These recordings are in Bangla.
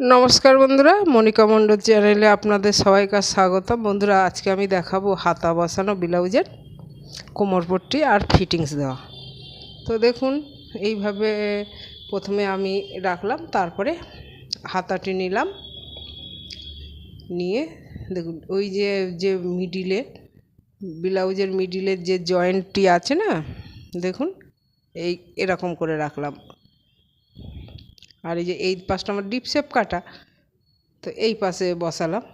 নমস্কার বন্ধুরা, মনিকা মণ্ডল চ্যানেলে আপনাদের সবাইকার স্বাগতম। বন্ধুরা, আজকে আমি দেখাবো হাতা বসানো ব্লাউজের কোমরপট্টি আর ফিটিংস দেওয়া। তো দেখুন, এইভাবে প্রথমে আমি রাখলাম, তারপরে হাতাটি নিলাম। নিয়ে দেখুন, ওই যে যে মিডিলে ব্লাউজের মিডিলের যে জয়েন্টটি আছে না, দেখুন, এই এরকম করে রাখলাম। আর এই যে এই পাশটা আমার ডিপ শেপ কাটা, তো এই পাশে বসালাম।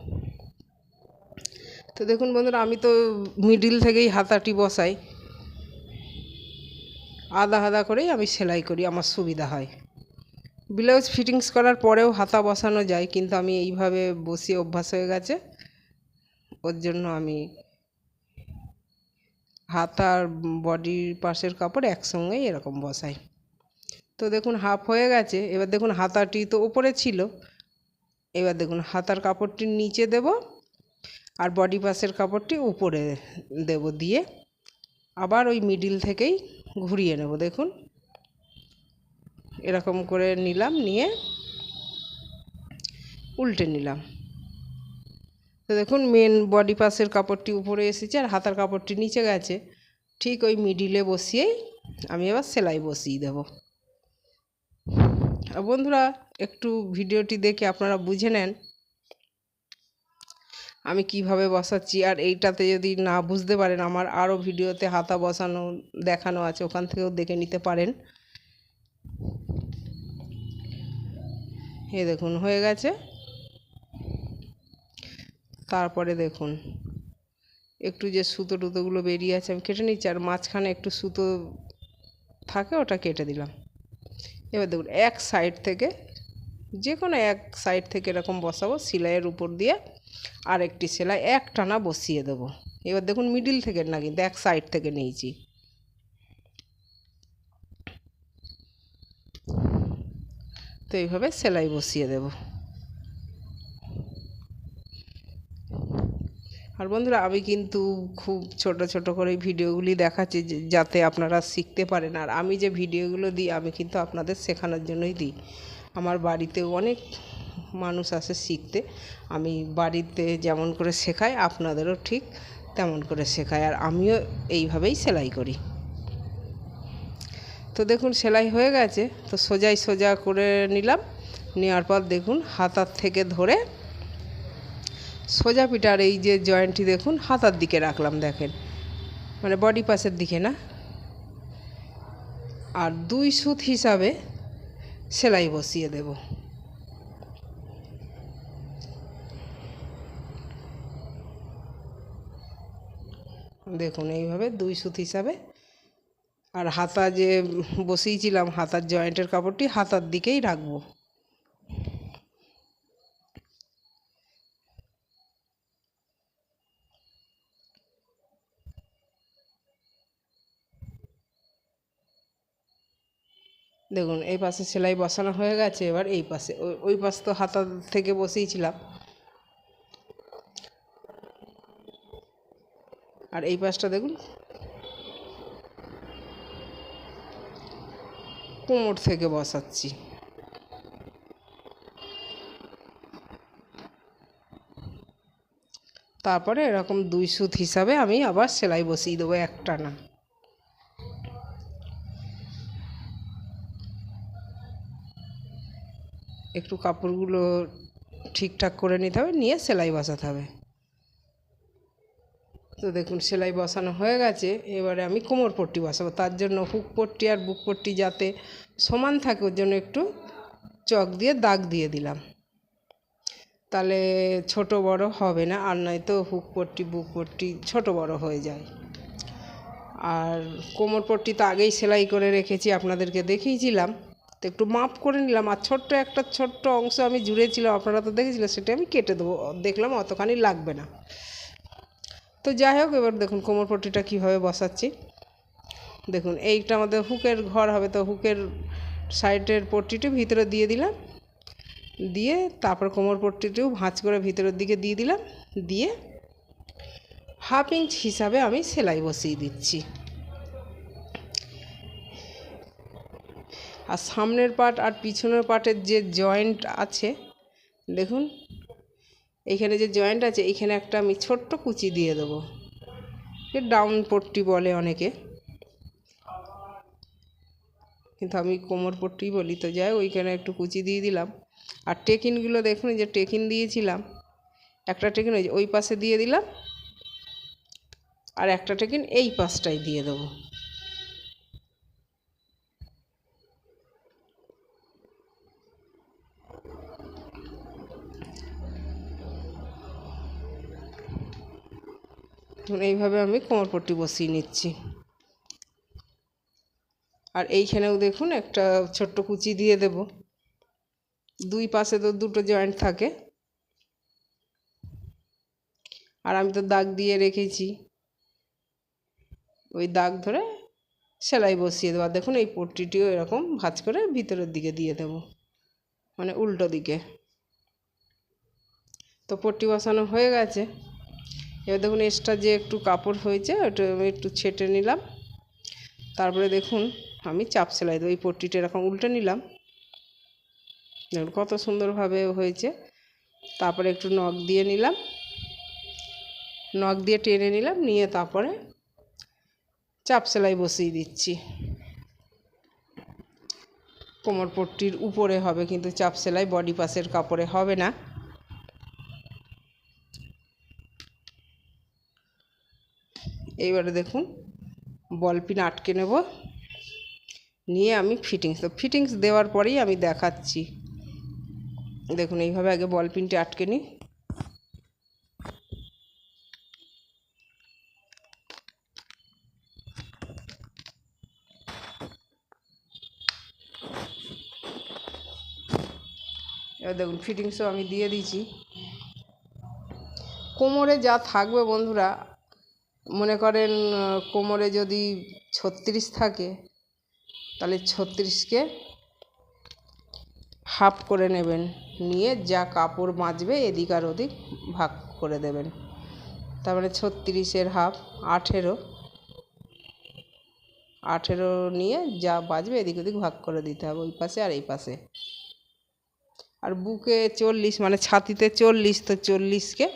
তো দেখুন বন্ধুরা, আমি তো মিডিল থেকেই হাতাটি বসাই। আদা আদা করেই আমি সেলাই করি, আমার সুবিধা হয়। ব্লাউজ ফিটিংস করার পরেও হাতা বসানো যায়, কিন্তু আমি এইভাবে বসিয়ে অভ্যাস হয়ে গেছে। ওর জন্য আমি হাত আর বডির পাশের কাপড় একসঙ্গেই এরকম বসাই। তো দেখুন হাফ হয়ে গেছে, এবার দেখুন হাতাটি তো ওপরে ছিল। এবার দেখুন হাতার কাপড়টি নিচে দেব আর বডি পাসের কাপড়টি উপরে দেব দিয়ে। আবার ওই মিডিল থেকেই ঘুরিয়ে নেব, দেখুন। এরকম করে নিলাম, নিয়ে উল্টে নিলাম। তো দেখুন মেন বডি পাসের কাপড়টি উপরে এসেছে আর হাতার কাপড়টি নিচে গেছে। ঠিক ওই মিডিলে বসিয়েই আমি এবার সেলাই বসিয়ে দেবো। বন্ধুরা, একটু ভিডিওটি দেখে আপনারা বুঝে নেন আমি কীভাবে বসাচ্ছি। আর এইটাতে যদি না বুঝতে পারেন, আমার আরও ভিডিওতে হাতা বসানো, দেখানো আছে, ওখান থেকেও দেখে নিতে পারেন। এ দেখুন, হয়ে গেছে। তারপরে দেখুন, একটু যে সুতো টুতোগুলো বেরিয়ে আছে, আমি কেটে নিচ্ছি, আর মাঝখানে একটু সুতো থাকে, ওটা কেটে দিলাম। এবার দেখুন, এক সাইড থেকে যে কোনো এক সাইড থেকে এরকম বসাবো, সেলাইয়ের উপর দিয়ে আরেকটি সেলাই এক টানা বসিয়ে দেবো। এবার দেখুন মিডিল থেকে না কিন্তু এক সাইড থেকে নিয়েছি। তো এইভাবে সেলাই বসিয়ে দেব। আর বন্ধুরা, আমি কিন্তু খুব ছোট ছোট করে ভিডিওগুলি দেখাচ্ছি যাতে আপনারা শিখতে পারেন। আর আমি যে ভিডিওগুলো দিই, আমি কিন্তু আপনাদের শেখানোর জন্যই দিই। আমার বাড়িতেও অনেক মানুষ আসে শিখতে। আমি বাড়িতে যেমন করে শেখাই, আপনাদেরও ঠিক তেমন করে শেখাই। আর আমিও এইভাবেই সেলাই করি। তো দেখুন, সেলাই হয়ে গেছে। তো সোজাই সোজা করে নিলাম। নেওয়ার পর দেখুন, হাতার থেকে ধরে সোজা পিটার এই যে জয়েন্টটি দেখুন, হাতার দিকে রাখলাম, দেখেন। মানে বডি পাসের দিকে, না? আর দুই সুত হিসাবে সেলাই বসিয়ে দেব। দেখুন, এইভাবে দুই সুত হিসাবে। আর হাতা যে বসিয়েছিলাম, হাতার জয়েন্টের কাপড়টি হাতার দিকেই রাখব। দেখুন, এই পাশে সেলাই বসানো হয়ে গেছে, এবার এই পাশে। ওই পাশ তো হাতা থেকে বসিয়েছিলাম। আর এই পাশটা দেখুন, কোমর থেকে বসাচ্ছি। তারপরে এরকম দুই সুত হিসাবে আমি আবার সেলাই বসিয়ে দেবো একটা না একটু কাপড়গুলো ঠিকঠাক করে নিতে হবে, নিয়ে সেলাই বসাতে হবে। তো দেখুন, সেলাই বসানো হয়ে গেছে, এবারে আমি কোমর পট্টি বসাবো। তার জন্য হুক পট্টি আর বুক পট্টি যাতে সমান থাকে, ওর জন্য একটু চক দিয়ে দাগ দিয়ে দিলাম। তাহলে ছোট বড় হবে না, আর নয়তো হুক পট্টি, বুক পট্টি ছোট বড় হয়ে যায়। আর কোমর পট্টি তো আগেই সেলাই করে রেখেছি, আপনাদেরকে দেখিয়েছিলাম। তো একটু মাপ করে নিলাম। আর ছোট্ট একটা ছোট্ট অংশ আমি জুড়েছিলাম আপনারা তো দেখেছিলেন, সেটা আমি কেটে দেবো। দেখলাম অতখানি লাগবে না। তো যাই হোক, এবার দেখুন কোমর পট্টিটা কীভাবে বসাচ্ছি। দেখুন, এইটা আমাদের হুকের ঘর হবে, তো হুকের সাইডের পট্টিটি ভিতরে দিয়ে দিলাম। দিয়ে তারপর কোমর পট্টিটিও ভাঁজ করে ভিতরের দিকে দিয়ে দিলাম। দিয়ে হাফ ইঞ্চ হিসাবে আমি সেলাই বসিয়ে দিচ্ছি। আর সামনের পার্ট আর পিছনের পার্টের যে জয়েন্ট আছে, দেখুন, এখানে যে জয়েন্ট আছে এইখানে একটা আমি ছোট্ট কুচি দিয়ে দেবো। ডাউন পট্টি বলে অনেকে। কিন্তু আমি কোমর পট্টি বলি, তো যাই ওইখানে একটু কুচি দিয়ে দিলাম। আর টেকিনগুলো দেখুন যে টেকিন দিয়েছিলাম, একটা টেকিন ওই ওই পাশে দিয়ে দিলাম, আর একটা টেকিন এই পাশটায় দিয়ে দেবো। এইভাবে আমি কোমর পট্টি বসিয়ে নিচ্ছি। আর এইখানেও দেখুন একটা ছোট্ট কুচি দিয়ে দেব। দুই পাশে তো দুটো জয়েন্ট থাকে। আর আমি তো দাগ দিয়ে রেখেছি। ওই দাগ ধরে সেলাই বসিয়ে দেবো। আর দেখুন এই পট্টিটিও এরকম ভাঁজ করে ভিতরের দিকে দিয়ে দেব মানে উল্টো দিকে। তো পট্টি বসানো হয়ে গেছে। এবার দেখুন এক্সট্রা যে একটু কাপড় হয়েছে, ওটা একটু ছেটে নিলাম। তারপরে দেখুন আমি চাপ সেলাই দেবো, এই পট্টিটা এরকম উল্টে নিলাম। দেখুন কত সুন্দরভাবে হয়েছে। তারপরে একটু নখ দিয়ে নিলাম। নখ দিয়ে টেনে নিলাম, নিয়ে তারপরে চাপ সেলাই বসিয়ে দিচ্ছি। কোমর পট্টির উপরে হবে, কিন্তু চাপ সেলাই বডি পাসের কাপড়ে হবে না। এইবারে দেখুন, বল পিন আটকে নেব। নিয়ে আমি ফিটিংস ফিটিংস দেওয়ার পরেই আমি দেখাচ্ছি। দেখুন, এইভাবে আগে বল পিনটি আটকে নিই। এবার দেখুন ফিটিংসও আমি দিয়ে দিয়েছি। কোমরে যা থাকবে বন্ধুরা মনে করেন কোমরে যদি ছত্রিশ থাকে, তাহলে ছত্রিশকে হাফ করে নেবেন। নিয়ে যা কাপড় বাঁচবে এদিক আর ওদিক ভাগ করে দেবেন। তার মানে ছত্রিশের হাফ, আঠেরো। আঠেরো নিয়ে যা বাজবে, এদিক ওদিক ভাগ করে দিতে হবে, ওই পাশে আর এই পাশে। আর বুকে চল্লিশ মানে ছাতিতে চল্লিশ, তো চল্লিশকে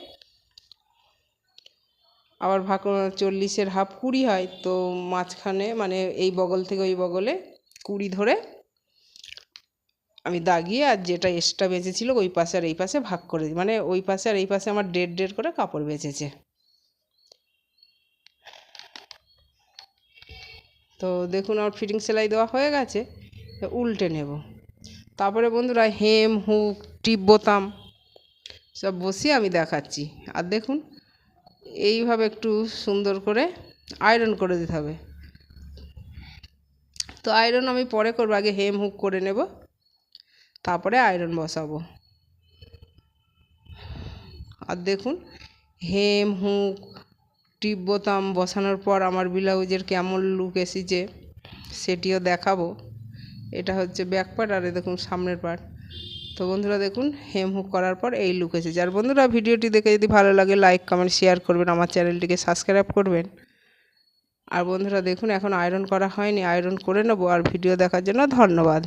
আবার ভাগ চল্লিশের হাফ কুড়ি হয়, তো মাঝখানে মানে এই বগল থেকে ওই বগলে কুড়ি ধরে আমি দাগিয়ে আর যেটা এক্সট্রা বেঁচেছিলো ওই পাশে আর এই পাশে ভাগ করে মানে ওই পাশে আর এই পাশে আমার ডেড দেড় করে কাপড় বেঁচেছে। তো দেখুন আমার ফিটিং সেলাই দেওয়া হয়ে গেছে উল্টে নেব। তারপরে বন্ধুরা হেম হুক টিপ, বোতাম সব বসিয়ে আমি দেখাচ্ছি। আর দেখুন এইভাবে একটু সুন্দর করে আয়রন করে দিতে হবে। তো আয়রন আমি পরে করব, আগে হেম হুক করে নেব, তারপরে আয়রন বসাবো। আর দেখুন হেম হুক টিপ বোতাম বসানোর পর আমার ব্লাউজের কেমন লুক এসেছে, সেটিও দেখাবো। এটা হচ্ছে ব্যাক পার্ট আর দেখুন সামনের পার্ট তো বন্ধুরা দেখুন হেম হুক করার পর এই লুক এসেছে। আর বন্ধুরা ভিডিওটি দেখে যদি ভালো লাগে লাইক কমেন্ট শেয়ার করবেন, আমার চ্যানেলটিকে সাবস্ক্রাইব করবেন। আর বন্ধুরা দেখুন, এখন আয়রন করা হয়নি। আয়রন করে নেব। আর ভিডিও দেখার জন্য ধন্যবাদ।